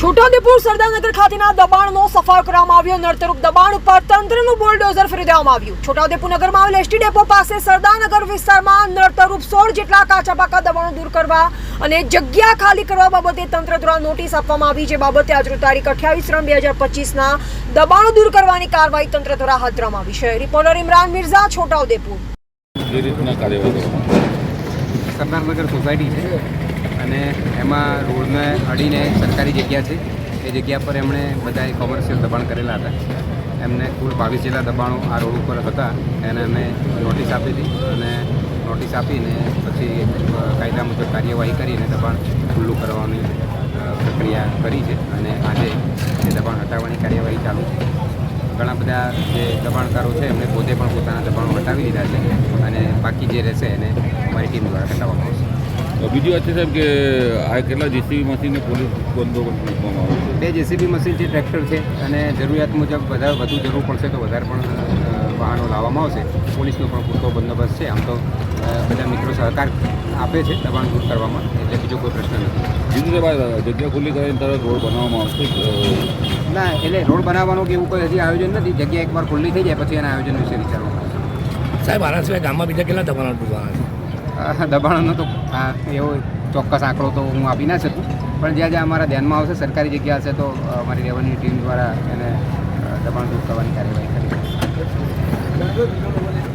છોટાઉદેપુર સરદારનગર ખાતેના દબાણનો સફાયો કરવામાં આવ્યો. નડતરૂપ દબાણ ઉપર તંત્રનું બુલડોઝર ફેરી દેવામાં આવ્યું. છોટાઉદેપુર નગરમાં આવેલ એસટી ડેપો પાસે સરદારનગર વિસ્તારમાં નડતરૂપ સોળ જેટલા કાચા પાકા દબાણો દૂર કરવા અને જગ્યા ખાલી કરવા બાબતે તંત્ર દ્વારા નોટિસ આપવામાં આવી જે બાબતે આજરોજ તારીખ અઠ્યાવીસ ત્રણ બે હજાર પચીસના દબાણો દૂર કરવાની કાર્યવાહી તંત્ર દ્વારા હાથ ધરવામાં આવી છે. રિપોર્ટર ઇમરાન મિર્ઝા છોટાઉદેપુર. સરદારનગર સોસાયટી છે. અને એમાં રોડને અડીને સરકારી જગ્યા છે. એ જગ્યા પર એમણે બધાએ કોમર્શિયલ દબાણ કરેલા હતા. એમને કુલ બાવીસ જેટલા દબાણો આ રોડ ઉપર હતા. એને અમે નોટિસ આપી હતી અને નોટિસ આપીને પછી કાયદા મુજબ કાર્યવાહી કરીને દબાણ ખુલ્લું કરવાની પ્રક્રિયા કરી છે અને આજે એ દબાણ હટાવવાની કાર્યવાહી ચાલુ છે. ઘણા બધા જે દબાણકારો છે એમને પોતે પણ પોતાના દબાણો હટાવી દીધા છે અને બાકી જે રહેશે એને અમારી ટીમ દ્વારા હટાવવામાં આવશે આવે બીજી વાત છે સાહેબ કે આ કેટલા જેસીબી મશીનને પોલીસ બંદોબસ્ત મૂકવામાં આવે છે? બે જેસીબી મશીન છે ટ્રેક્ટર છે અને જરૂરિયાત મુજબ વધારે વધુ જરૂર પડશે તો વધારે પણ વાહનો લાવવામાં આવશે. પોલીસનો પણ પૂરતો બંદોબસ્ત છે. આમ તો બધા મિત્રો સહકાર આપે છે દબાણ દૂર કરવામાં એટલે બીજો કોઈ પ્રશ્ન નથી. બીજું સાહેબ આ જગ્યા ખુલ્લી કરીને તરત રોડ બનાવવામાં આવશે ના એટલે રોડ બનાવવાનું કે એવું કોઈ હજી આયોજન નથી. જગ્યા એકવાર ખુલ્લી થઈ જાય પછી એના આયોજન વિશે વિચારવામાં આવશે સાહેબ આના સિવાય ગામમાં બીજા કેટલા દબાણ દુકાન છે? દબાણનો તો એવો ચોક્કસ આંકડો તો હું આપી ના શકું. પણ જ્યાં જ્યાં અમારા ધ્યાનમાં આવશે, સરકારી જગ્યા હશે, તો અમારી રેવન્યુ ટીમ દ્વારા એને દબાણ દૂર કરવાની કાર્યવાહી કરી.